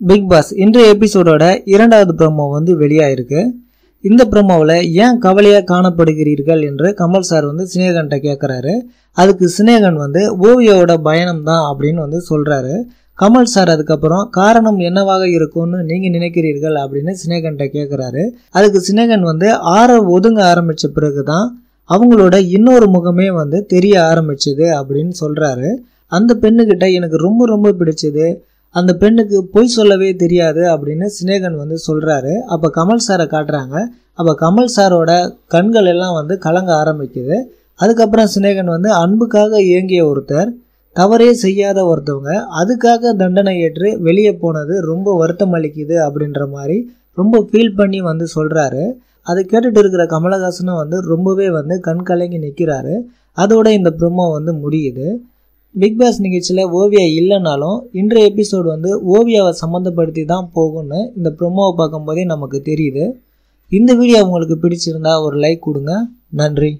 Big pass இன்றைய எபிசோடோட இரண்டாவது ப்ரோமோ வந்து வெளியாயிருக்கு. இந்த ப்ரோமோவில் ஏன் கவலையாக காணப்படுகிறீர்கள் என்று கமல் சார் வந்து சினேகன்ட்ட கேட்குறாரு அதுக்கு சினேகன் வந்து ஓவியோட பயணம் தான் அப்படின்னு வந்து சொல்கிறாரு கமல் சார் அதுக்கப்புறம் காரணம் என்னவாக இருக்கும்னு நீங்கள் நினைக்கிறீர்கள் அப்படின்னு சினேகன்ட்ட கேட்குறாரு அதுக்கு சினேகன் வந்து ஆற ஒதுங்க ஆரம்பித்த பிறகு தான் அவங்களோட இன்னொரு முகமே வந்து தெரிய ஆரம்பிச்சுது அப்படின்னு சொல்கிறாரு அந்த பெண்ணுக்கிட்ட எனக்கு ரொம்ப ரொம்ப பிடிச்சது. அந்த பெண்ணுக்கு பொய் சொல்லவே தெரியாது அப்படின்னு சினேகன் வந்து சொல்கிறாரு அப்போ கமல் சாரை காட்டுறாங்க. அப்போ கமல் சாரோட கண்கள் எல்லாம் வந்து கலங்க ஆரம்பிக்குது. அதுக்கப்புறம் சினேகன் வந்து அன்புக்காக இயங்கிய ஒருத்தர் தவறே செய்யாத ஒருத்தவங்க அதுக்காக தண்டனை ஏற்று வெளியே போனது ரொம்ப வருத்தம் அளிக்குது அப்படின்ற மாதிரி ரொம்ப ஃபீல் பண்ணி வந்து சொல்கிறாரு அதை கேட்டுட்டு இருக்கிற கமலஹாசனும் வந்து ரொம்பவே வந்து கண் கலங்கி நிற்கிறாரு அதோட இந்த ப்ரொமோ வந்து முடியுது. பிக் பாஸ் நிகழ்ச்சியில் ஓவியா இல்லைனாலும் இன்றைய எபிசோடு வந்து ஓவியாவை சம்மந்தப்படுத்தி தான் போகும்னு இந்த ப்ரோமோவை பார்க்கும்போதே நமக்கு தெரியுது. இந்த வீடியோ உங்களுக்கு பிடிச்சிருந்தா ஒரு லைக் கொடுங்க. நன்றி.